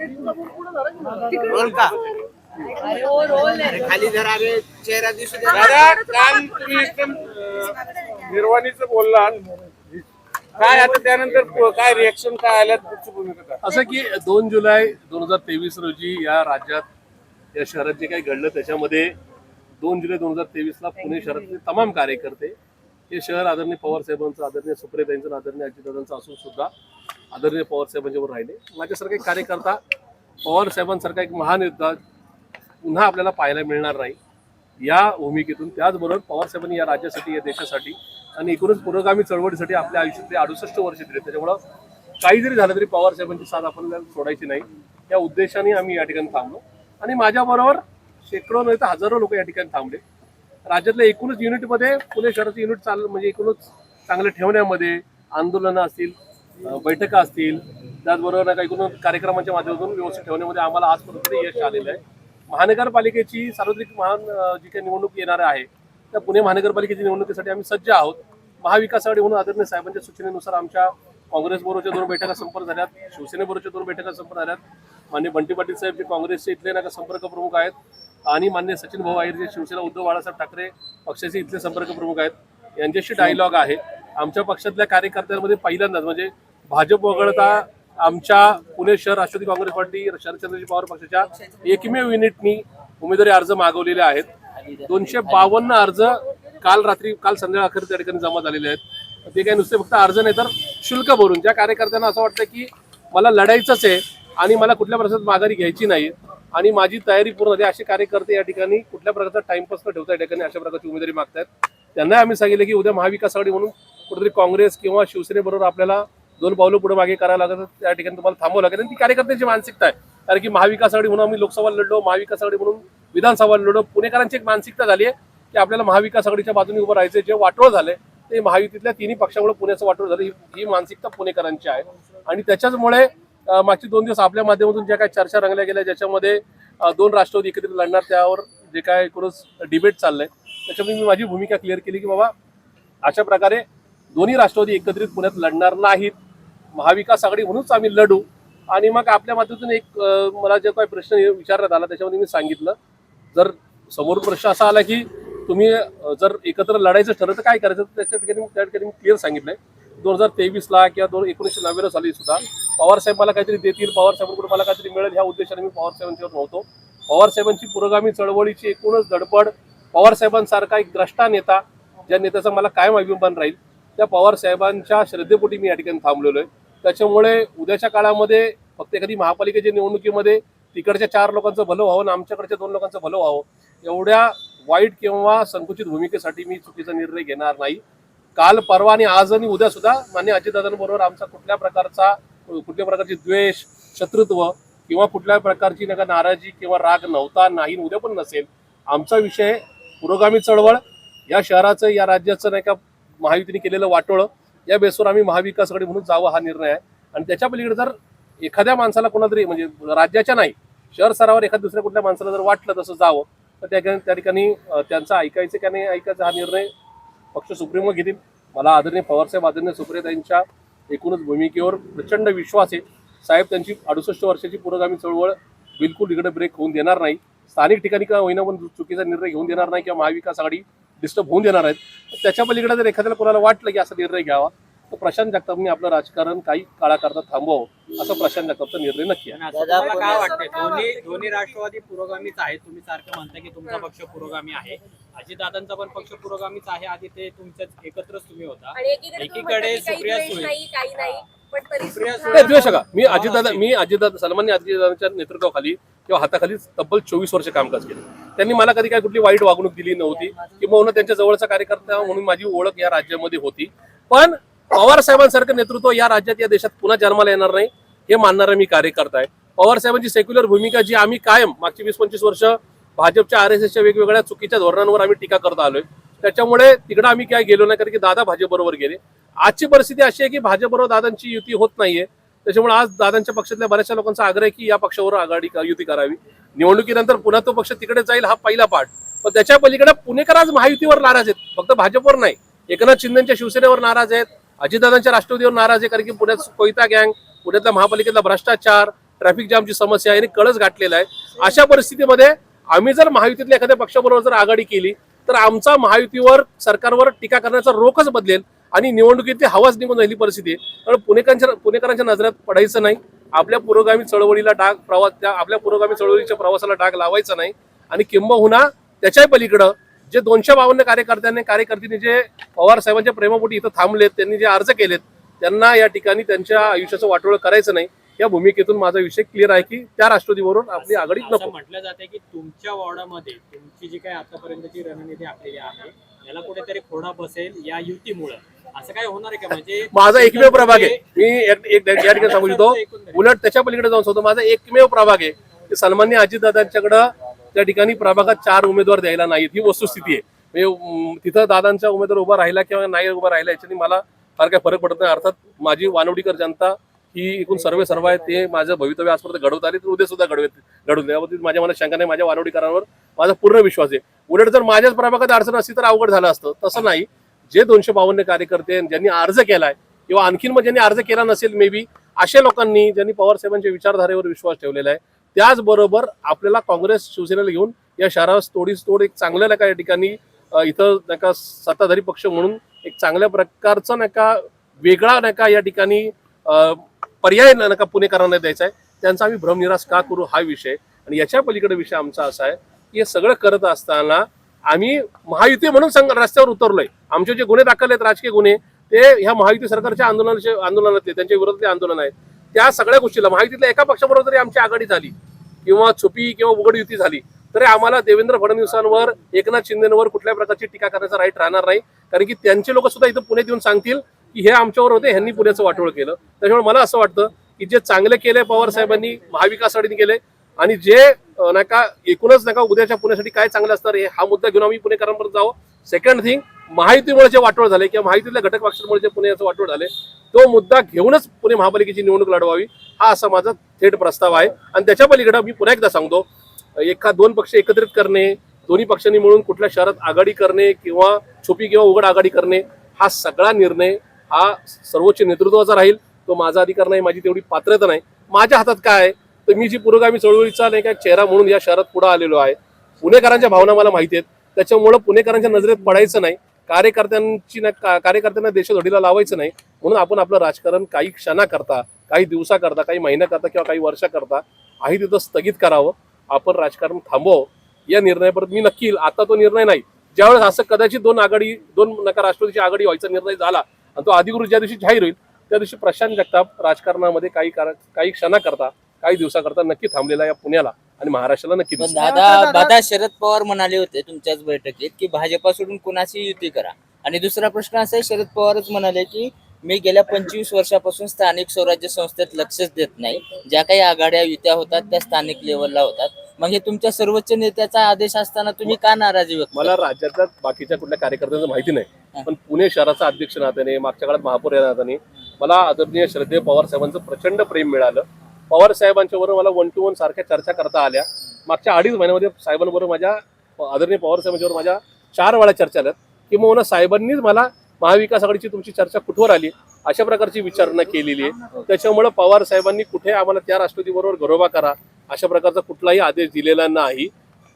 Role का? अरे खाली जरा रे चेहरा दिसू दे. दादा काल तुम्ही एकदम निर्वाणीचं बोलला. काय आता त्यानंतर काय रिएक्शन काय आल्यात तुमची भूमिका काय? असं की दोन जुलै दोन हजार तेवीस रोजी या राज्यात या शहरात जे काही घडलं त्याच्यामध्ये दोन जुलै दोन हजार तेवीसला पुणे शहरातले तमाम कार्यकर्ते हे शहर आदरणीय पवार साहेबांचं आदरणीय सुप्रियताईंचं आदरणीय अजितदादांचं असून सुद्धा आदरणीय पवार साहेबांच्यावर राहिले. माझ्यासारखा एक कार्यकर्ता पवार साहेबांसारखा एक महान योद्धा पुन्हा आपल्याला पाहायला मिळणार नाही. या भूमिकेतून त्याचबरोबर पवार साहेबांनी या राज्यासाठी या देशासाठी आणि एकूणच पुरोगामी चळवळीसाठी आपल्या आयुष्यातले अडुसष्ट वर्ष दिले. त्याच्यामुळं काही जरी झालं तरी पवार साहेबांची साथ आपल्याला सोडायची नाही. या उद्देशाने आम्ही या ठिकाणी थांबलो. आणि माझ्याबरोबर शेकडो नाही तर हजारो लोक या ठिकाणी थांबले. राज्यातल्या एकूणच युनिटमध्ये पुणे शहराचं युनिट चाल म्हणजे एकूणच चांगलं ठेवण्यामध्ये आंदोलनं असतील बैठका असतील त्याचबरोबर काही एकूण कार्यक्रमांच्या माध्यमातून व्यवस्थित ठेवण्यामध्ये आम्हाला आजपर्यंत यश आलेलं आहे. महानगरपालिकेची सार्वत्रिक महान जी काही निवडणूक येणार आहे त्या पुणे महानगरपालिकेच्या निवडणुकीसाठी आम्ही सज्ज आहोत. महाविकास आघाडी म्हणून आदरणीय साहेबांच्या सूचनेनुसार आमच्या काँग्रेस बरोबरच्या दोन बैठका संपर्क झाल्यात शिवसेनेबरोबरच्या दोन बैठका संपर्क झाल्यात. मान्य बंटी पाटील साहेब जे काँग्रेसचे इथले नाका संपर्क प्रमुख आहेत आणि मान्य सचिन भाऊ आहेर जे शिवसेना उद्धव बाळासाहेब ठाकरे पक्षाचे इथले संपर्क प्रमुख आहेत यांच्याशी डायलॉग आहे. आमच्या पक्षातल्या कार्यकर्त्यांमध्ये पहिल्यांदाच म्हणजे भाजप वगळता आमच्या पुणे शहर राष्ट्रवादी काँग्रेस पार्टी शरदचंद्रजी पवार पक्षाच्या एकमेव युनिटनी उमेदवारी अर्ज मागवलेले आहेत. दोनशे बावन्न अर्ज काल रात्री काल संध्याकाळ त्या ठिकाणी जमा झालेले आहेत. ते काही नुसते फक्त अर्ज नाही तर शुल्क भरून. ज्या कार्यकर्त्यांना असं वाटतं की मला लढायचंच आहे आणि मला कुठल्या प्रकारची माघारी घ्यायची नाही आणि माझी तयारी पूर्ण झाली असे कार्यकर्ते या ठिकाणी कुठल्या प्रकारचा टाइमपास न ठेवता या ठिकाणी अशा प्रकारची उमेदवारी मागतायत. त्यांना आम्ही सांगितलं की उद्या महाविकास आघाडी म्हणून कुठेतरी काँग्रेस किंवा शिवसेनेबरोबर आपल्याला दोन पावलं पुढे मागे करायला लागत त्या ठिकाणी तुम्हाला थांबावं लागेल. आणि ती कार्यकर्त्यांची मानसिकता आहे. कारण की महाविकास आघाडी म्हणून आम्ही लोकसभा लढलो महाविकास आघाडी म्हणून विधानसभा लढलो पुणेकरांची एक मानसिकता झाली आहे की आपल्याला महाविकास आघाडीच्या बाजूने उभं राहायचं जे वाटोळ झाले ते महायुतीतल्या तिन्ही पक्षामुळे पुण्याचं वाटोळ झालं. ही मानसिकता पुणेकरांची आहे. आणि त्याच्याचमुळे मागचे दोन दिवस आपल्या माध्यमातून ज्या काही चर्चा रंगल्या गेल्या ज्याच्यामध्ये दोन राष्ट्रवादी एकत्रित लढणार त्यावर जे काय एकूणच डिबेट चाललंय त्याच्यामध्ये मी माझी भूमिका क्लिअर केली की बाबा अशा प्रकारे दोन्ही राष्ट्रवादी एकत्रित पुण्यात लढणार नाहीत. महाविकास आघाडी म्हणूनच आम्ही लढू. आणि मग आपल्या माध्यमातून एक मला जे काही प्रश्न विचारण्यात आला त्याच्यामध्ये मी सांगितलं. जर समोरून प्रश्न असा आला की तुम्ही जर एकत्र लढायचं ठरलं तर काय करायचं? त्याच्या ठिकाणी त्या ठिकाणी मी क्लिअर सांगितलंय. दोन हजार तेवीसला किंवा दोन एकोणीसशे नव्याण्णव साली सुद्धा पवार साहेब मला काहीतरी देतील पवारसाहेबांकडून मला काहीतरी मिळेल ह्या उद्देशाने मी पवार साहेबांच्यावर नव्हतो. पवार साहेबांची पुरोगामी चळवळीची एकूणच धडपड पवार साहेबांसारखा एक द्रष्टा नेता ज्या नेत्याचा मला कायम अभिमान राहील. त्या पवार साहेबांच्या श्रद्धेपोटी मी या ठिकाणी थांबलेलो आहे. त्याच्यामुळे उद्याच्या काळामध्ये फक्त एखादी महापालिकेच्या निवडणुकीमध्ये तिकडच्या चार लोकांचं भलं व्हावं आणि आमच्याकडच्या दोन लोकांचं भलं व्हावं एवढ्या वाईट किंवा संकुचित भूमिकेसाठी मी चुकीचा निर्णय घेणार नाही. काल परवा आणि आज आणि उद्या सुद्धा मान्य अजितदादांबरोबर आमचा कुठल्या प्रकारचा कुठल्या प्रकारची द्वेष शत्रुत्व किंवा कुठल्या प्रकारची नाही का नाराजी किंवा राग नव्हता नाही उद्या पण नसेल. आमचा विषय पुरोगामी चळवळ या शहराचं या राज्याचं नाही का महायुतीने केलेलं वाटोळं या बेसवर आम्ही महाविकासकडे म्हणून जावं हा निर्णय आहे. आणि त्याच्या पलीकडे जर एखाद्या माणसाला कोणातरी म्हणजे राज्याच्या नाही शहर स्तरावर एखाद्या दुसऱ्या कुठल्या माणसाला जर वाटलं तसं जावं तर त्या ठिकाणी- त्या ठिकाणी त्यांचं ऐकायचं का नाही ऐकायचा हा निर्णय पक्ष सुप्रीमो घेतील. मला आदरणीय पवारसाहेब आदरणीय सुप्रियताईंच्या एकूणच भूमिकेवर प्रचंड विश्वास आहे. साहेब त्यांची अडुसष्ट वर्षाची पुरोगामी चळवळ बिलकुल इकडे ब्रेक होऊन देणार नाही. स्थानिक ठिकाणी का होईना पण चुकीचा निर्णय घेऊन देणार नाही किंवा महाविकास आघाडी डिस्टर्ब होऊन देणार आहेत तर त्याच्या पलीकडे जर एखाद्याला कोणाला वाटलं की असा निर्णय घ्यावा तर प्रशांत जगतापनी आपलं राजकारण काही काळाकरता थांबवावं असा प्रशांत जगतापचा निर्णय नक्की आहे. दोन्ही दोन्ही राष्ट्रवादी पुरोगामीच आहेत. तुम्ही सारखं म्हणता की तुमचा पक्ष पुरोगामी आहे. अजितदादांचा पण पक्ष पुरोगामीच आहे. आधी ते तुमच्याच एकत्रच तुम्ही होता. एकीकडे सुप्रिया सुळे. नाही काही नाही पण तरी सुप्रिया सुद्धा- सुळे. नाही द्वेष का मी अजितदादा मी अजितदादा सन्मान्य अजितदादांच्या नेतृत्वाखाली किंवा हाताखाली तब्बल चोवीस वर्ष कामकाज केले. त्यांनी मला कधी काय कुठली वाईट वागणूक दिली नव्हती किंवा त्यांच्या जवळचा कार्यकर्ता म्हणून माझी ओळख या राज्यामध्ये होती. पण पवार साहेबांसारखं नेतृत्व या राज्यात या देशात पुन्हा जन्माला येणार नाही हे मानणारा मी कार्यकर्ता आहे. पवार साहेबांची सेक्युलर भूमिका जी आम्ही कायम मागची वीस पंचवीस वर्ष भाजपच्या आर एस एसच्या वेगवेगळ्या चुकीच्या धोरणांवर आम्ही टीका करत आलोय. त्याच्यामुळे तिकडे आम्ही काय गेलो नाही कारण की दादा भाजप बरोबर गेले. आजची परिस्थिती अशी आहे की भाजपबरोबर दादांची युती होत नाहीये. त्याच्यामुळे आज दादांच्या पक्षातल्या बऱ्याचशा लोकांचा आग्रह आहे की या पक्षावर आघाडी युती करावी. निवडणुकीनंतर पुन्हा तो पक्ष तिकडे जाईल हा पहिला पाठ. पण त्याच्या पलीकडे पुणेकर आज महायुतीवर नाराज आहेत. फक्त भाजपवर नाही. एकनाथ शिंदेच्या शिवसेनेवर नाराज आहेत. अजितदादांच्या राष्ट्रवादीवर नाराज आहे कारण की पुण्यात कोयता गँग पुण्यातल्या महापालिकेतला भ्रष्टाचार ट्रॅफिक जामची समस्या आहे कळस गाठलेला आहे. अशा परिस्थितीमध्ये आम्ही जर महायुतीतल्या एखाद्या पक्षाबरोबर जर आघाडी केली तर आमचा महायुतीवर सरकारवर टीका करण्याचा रोखच बदलेल. आणि निवडणुकीत हवाच निघून राहिली परिस्थिती आहे. कारण पुणेकरांच्या पुणेकरांच्या नजरात पडायचं नाही. आपल्या पुरोगामी चळवळीला डाग प्रवास त्या आपल्या पुरोगामी चळवळीच्या प्रवासाला डाग लावायचा नाही. आणि किंबहुना त्याच्याही पलीकडं जे दोनशे बावन्न कार्यकर्त्यांनी कार्यकर्त्यांनी जे पवार साहेबांच्या प्रेमापोटी इथं थांबलेत त्यांनी जे अर्ज केलेत त्यांना या ठिकाणी त्यांच्या आयुष्याचं वाटोळं करायचं नाही. या भूमिकेतून माझा विषय क्लिअर आहे की त्या राष्ट्रवादीबरोबर आपली आघाडी नको. म्हटलं जाते की तुमच्या वॉर्डामध्ये तुमची जी काही आतापर्यंतची रणनीती आखलेली आहे याला कुठेतरी खोडा बसेल या युतीमुळे. असं काय होणार आहे का? म्हणजे माझा एकमेव प्रभाग आहे. मी एक एक- या ठिकाणी सांगू इच्छितो उलट त्याच्या पलीकडे जाऊन सांगतो. माझा एकमेव प्रभाग आहे. की सन्मान्य अजितदादांच्याकडं त्या ठिकाणी प्रभागात चार उमेदवार द्यायला नाहीत. ही वस्तुस्थिती आहे. म्हणजे तिथं दादांचा उमेदवार उभा राहिला किंवा नाही उभा राहिला याच्याने मला फार काही फरक पडत नाही. अर्थात माझी वानवडीकर जनता ही एकूण सर्वे सर्व आहे ते माझं भवितव्य आजपर्यंत घडवत आले तर उद्या सुद्धा घडवेत घडवले याबाबतीत माझ्या मनात शंका नाही. माझ्या वानवडीकरांवर माझा पूर्ण विश्वास आहे. उलट जर माझ्याच प्रभागात अडचण असती तर अवघड झालं असतं. तसं नाही. जे दोनशे बावन्न कार्यकर्ते ज्यांनी अर्ज केलाय किंवा आणखीन मग ज्यांनी अर्ज केला नसेल मे बी अशा लोकांनी ज्यांनी पवार साहेबांच्या विचारधारेवर विश्वास ठेवलेला आहे त्याचबरोबर आपल्याला काँग्रेस शिवसेनेला घेऊन या शहरास तोडीस तोड एक चांगल्या नका या ठिकाणी इथं इथं नका सत्ताधारी पक्ष म्हणून एक चांगल्या प्रकारचा नका वेगळा नका या ठिकाणी अं, पर्याय नका पुणेकरांना द्यायचा आहे. त्यांचा आम्ही भ्रमनिराश का करू हा विषय आणि याच्या पलीकडे विषय आमचा असा आहे की हे सगळं करत असताना आम्ही महायुती म्हणून संघ रस्त्यावर उतरलोय. आमचे जे गुन्हे दाखल आहेत राजकीय गुन्हे ते ह्या महायुती सरकारच्या आंदोलनाचे आंदोलनातले त्यांच्या विरोधातले आंदोलन आहेत. त्या सगळ्या गोष्टीला महायुतीतल्या एका पक्षाबरोबर जरी आमची आघाडी झाली किंवा छुपी किंवा उघड युती झाली तरी आम्हाला देवेंद्र फडणवीसांवर एकनाथ शिंदेवर कुठल्या प्रकारची टीका करण्याचा राईट राहणार नाही. कारण की त्यांचे लोक सुद्धा इथं पुण्यात येऊन सांगतील की हे आमच्यावर होते ह्यांनी पुण्याचं वाटोळ केलं. त्याच्यामुळे मला असं वाटतं की जे चांगले केले पवार साहेबांनी महाविकास आघाडीने केले आणि जे नाही का एकूणच नाही का उद्याच्या पुण्यासाठी काय चांगलं असणार आहे हा मुद्दा घेऊन आम्ही पुणेकरांपर्यंत जावं. सेकंड थिंग माहितीमुळे जे वाटोळ झाले किंवा माहितीतल्या घटक पक्षांमुळे जे पुण्याचं वाटोळ झाले तो मुद्दा घेऊनच पुणे महापालिकेची निवडणूक लढवावी हा असा माझा थेट प्रस्ताव आहे. आणि त्याच्या पलीकडे मी पुन्हा एकदा सांगतो एका दोन पक्ष एकत्रित करणे दोन्ही पक्षांनी मिळून कुठल्या शहरात आघाडी करणे किंवा छुपी किंवा उघड आघाडी करणे हा सगळा निर्णय हा सर्वोच्च नेतृत्वाचा राहील. तो माझा अधिकार नाही माझी तेवढी पात्रता नाही. माझ्या हातात काय आहे? तर मी जी पुरोगामी चळवळीचा नाही का चेहरा म्हणून या शहरात पुढे आलेलो आहे पुणेकरांच्या भावना मला माहिती आहेत. त्याच्यामुळं पुणेकरांच्या नजरेत पडायचं नाही कार्यकर्त्यांची ना कार्यकर्त्यांना देशधडीला लावायचं नाही म्हणून आपण आपलं राजकारण काही क्षणाकरता काही दिवसाकरता काही महिन्याकरता किंवा काही वर्षाकरता आहे तिथं स्थगित करावं आपण राजकारण थांबवावं. या निर्णयापर्यंत मी नक्की येईल. आता तो निर्णय नाही. ज्यावेळेस असं कदाचित दोन आघाडी दोन नका राष्ट्रवादीची आघाडी व्हायचा निर्णय झाला आणि तो अधिकृत ज्या दिवशी जाहीर होईल त्या दिवशी प्रशांत जगताप राजकारणामध्ये काही कार- काही क्षणाकरता काही दिवसाकरता नक्की थांबलेला या पुण्याला आणि महाराष्ट्राला नक्की पण दिसेल. दादा दादा शरद पवार म्हणाले होते तुमच्याच बैठकीत की भाजपा सोडून कुणाशी युती करा. आणि दुसरा प्रश्न असा आहे शरद पवारच म्हणाले की मी गेल्या पंचवीस वर्षापासून स्थानिक स्वराज्य संस्थेत लक्षच देत नाही. ज्या काही आघाड्या युत्या होतात त्या स्थानिक लेवलला होतात. मग हे तुमच्या सर्वोच्च नेत्याचा आदेश असताना तुम्ही का नाराजी व्यक्त मला राज्यातल्या बाकीच्या कुठल्या कार्यकर्त्यांचं माहिती नाही. पण पुणे शहराचा अध्यक्ष नात्याने मागच्या काळात महापौर या नात्याने मला आदरणीय श्रद्धेय पवार साहेबांचं प्रचंड प्रेम मिळालं. पवार साहेबांच्या बरोबर मला वन टू वन सारख्या चर्चा करता आल्या. मागच्या अडीच महिन्यामध्ये साहेबांबरोबर माझ्या आदरणीय पवार साहेबांच्यावर माझ्या चार वेळा चर्चा आल्यात किंवा साहेबांनीच मला महाविकास आघाडीची तुमची चर्चा कुठवर आली? अशा प्रकारची विचारणा केलेली आहे. त्याच्यामुळे पवार साहेबांनी कुठे आम्हाला त्या राष्ट्रपतीबरोबर घरोबा करा अशा प्रकारचा कुठलाही आदेश दिलेला नाही.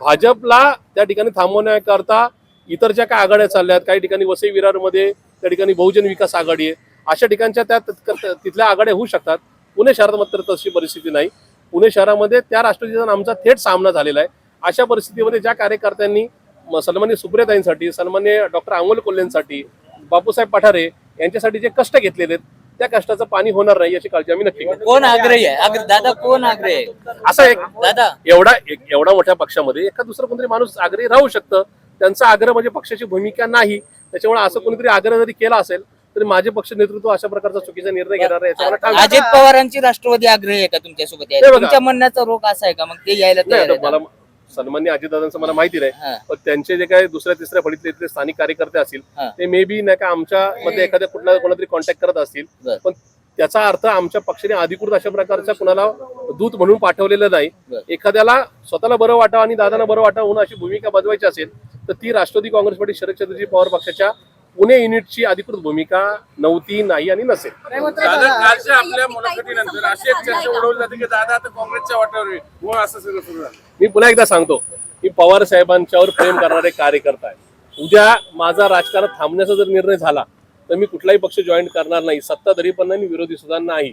भाजपला त्या ठिकाणी थांबवण्याकरता इतर ज्या काही आघाड्या चालल्या काही ठिकाणी वसई विरारमध्ये त्या ठिकाणी बहुजन विकास आघाडी आहे. अशा ठिकाणच्या त्या तिथल्या आघाड्या होऊ शकतात. पुणे शहरात मात्र तशी परिस्थिती नाही. पुणे शहरामध्ये त्या राष्ट्रवादीचा आमचा थेट सामना झालेला आहे. अशा परिस्थितीमध्ये ज्या कार्यकर्त्यांनी सन्मान्य सुप्रियाताईंसाठी सन्मान्य डॉक्टर अमोल कोल्हेंसाठी बापूसाहेब पठारे यांच्यासाठी जे कष्ट घेतलेले आहेत त्या कष्टाचं पाणी होणार नाही याची काळजी आम्ही नक्की कोण आग्रही आहे? दादा कोण आग्रही असा एक दादा. एवढा एवढा मोठ्या पक्षामध्ये एका दुसरं कोणतरी माणूस आग्रही राहू शकतं. त्यांचा आग्रह म्हणजे पक्षाची भूमिका नाही. त्याच्यामुळे असं कोणीतरी आग्रह जरी केला असेल तरी माझे पक्ष नेतृत्व अशा प्रकारचा चुकीचा निर्णय घेणार आहे याचं मला ठाम आहे. अजित पवारांची राष्ट्रवादी आग्रही आहे का तुमच्यासोबत नाही यायला? बघा. तुमच्या म्हणण्याचा रोग असा आहे का मग ते यायला नाही तयार आता आहे मला सन्मान्य अजितदादांचं मला माहिती नाही हा. पण त्यांचे जे काही दुसऱ्या तिसऱ्या फळीतले इथले स्थानिक कार्यकर्ते असतील हा. ते मे बी नाही का आमच्या मध्ये एखाद्या कुठल्या कोणातरी कॉन्टॅक्ट करत असतील बर. पण त्याचा अर्थ आमच्या पक्षाने अधिकृत अशा प्रकारच्या कुणाला दूत म्हणून पाठवलेलं नाही बर. एखाद्याला स्वतःला बरं वाटावं आणि दादांना बरं वाटावं म्हणून अशी भूमिका बजवायची असेल तर ती राष्ट्रवादी काँग्रेस पार्टी शरदचंद्रजी पवार पक्षाच्या पुणे युनिटची अधिकृत भूमिका नव्हती नाही आणि नसेल. दादा कालच्या आपल्या मुलाखतीनंतर अशी एक चर्चा उडवली जाते की दादा आता काँग्रेसच्या वाटावर आहे. मग असं सगळं सुरू झालं. मी पुन्हा एकदा सांगतो की पवार साहेबांच्यावर प्रेम करणारे कार्यकर्ता आहे. उद्या माझा राजकारण थांबण्याचा जर निर्णय झाला तर मी कुठलाही पक्ष जॉईन करणार नाही सत्ताधारी पण नाही आणि विरोधी सुद्धा नाही.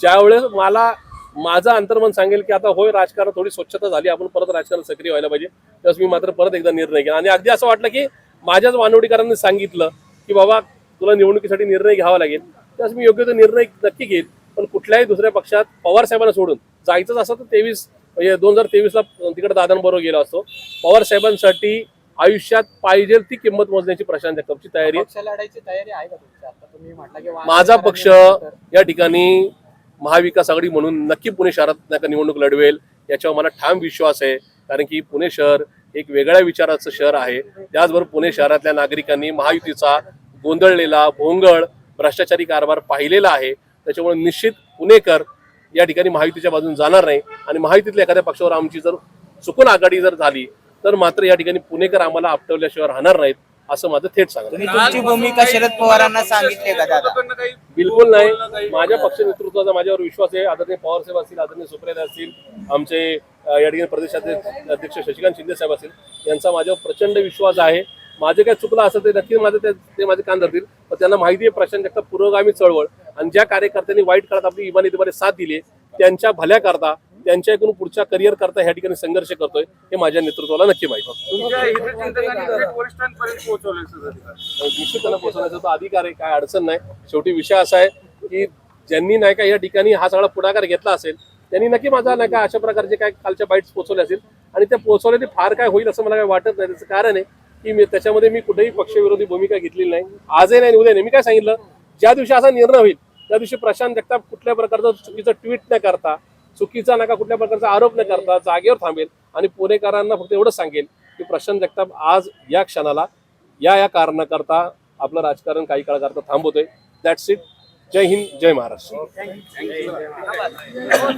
ज्यावेळेस मला माझं अंतर्मन सांगेल की आता होय राजकारण थोडी स्वच्छता झाली आपण परत राजकारण सक्रिय व्हायला पाहिजे त्यावेळेस मी मात्र परत एकदा निर्णय घेईन आणि अगदी असं वाटलं की माझ्याच वानवडीकरांनी सांगितलं की बाबा तुला निवडणुकीसाठी निर्णय घ्यावा लागेल. त्यावेळेस मी योग्य तो निर्णय नक्की घेईल पण कुठल्याही दुसऱ्या पक्षात पवार साहेबांना सोडून जायचंच असं तर तेवीस दोन हजार तेवीसला तिकडे दादांबरोबर गेलो असतो. पवार साहेबांसाठी आयुष्यात पाहिजे ती किंमत मोजण्याची प्रशांत जगतापची तयारी. लढायची तयारी आहे का माझा पक्ष या ठिकाणी महाविकास आघाडी म्हणून नक्की पुणे शहरात निवडणूक लढवेल. याच्यावर मला ठाम विश्वास आहे. कारण की पुणे शहर एक वेगळ्या विचाराचं शहर आहे. त्याचबरोबर पुणे शहरातल्या नागरिकांनी महायुतीचा गोंधळलेला भोंगळ भ्रष्टाचारी कारभार पाहिलेला आहे. त्याच्यामुळे निश्चित पुणेकर या ठिकाणी महायुतीच्या बाजूने जाणार नाही. आणि महायुतीतल्या एखाद्या पक्षावर आमची जर चुकून आघाडी जर झाली तर मात्र या ठिकाणी पुणेकर आम्हाला आपटवल्याशिवाय राहणार नाहीत असं माझं थेट तुमची भूमिका शरद पवारांना सांगितले का दादा? बिलकुल नाही. माझ्या पक्ष नेतृत्वाचा माझ्यावर विश्वास आहे. आदरणीय पवार साहेब असतील आदरणीय सुप्रिया असतील आमचे या ठिकाणी प्रदेशाचे अध्यक्ष शशिकांत शिंदे साहेब असतील यांचा माझ्यावर प्रचंड विश्वास आहे. माझे काय चुकलं असेल ते नक्की माझं ते माझे कान धरतील पण त्यांना माहिती आहे प्रशांत जगताप पुरोगामी चळवळ आणि ज्या कार्यकर्त्यांनी वाईट काळात आपली इमानी इमानी साथ दिली त्यांच्या भल्याकरता त्यांच्या एकूण पुढच्या करिअर करता ह्या ठिकाणी संघर्ष करतोय हे माझ्या नेतृत्वाला नक्की माहिती त्यांना पोहोचवण्याचा अधिकार आहे काय अडचण नाही. शेवटी विषय असा आहे की ज्यांनी नाही का या ठिकाणी हा सगळा पुढाकार घेतला असेल त्यांनी नक्की माझा नाही का अशा प्रकारचे काय कालच्या बाईट्स पोहोचवले असेल आणि त्या पोहोचवले फार काय होईल असं मला काय वाटत नाही. त्याचं कारण आहे की मी त्याच्यामध्ये मी कुठेही पक्षविरोधी भूमिका घेतलेली नाही. आजही नाही उद्या नाही. मी काय सांगितलं? ज्या दिवशी असा निर्णय होईल त्या दिवशी प्रशांत जगताप कुठल्या प्रकारचं चुकीचं ट्विट न करता चुकीचा नका कुठल्या प्रकारचा आरोप न करता जागेवर थांबेल आणि पुणेकरांना फक्त एवढंच सांगेल की प्रशांत जगताप आज या क्षणाला या या कारणाकरता आपलं राजकारण काही काळाकरता थांबवतोय. दॅट्स इट जय हिंद जय महाराष्ट्र.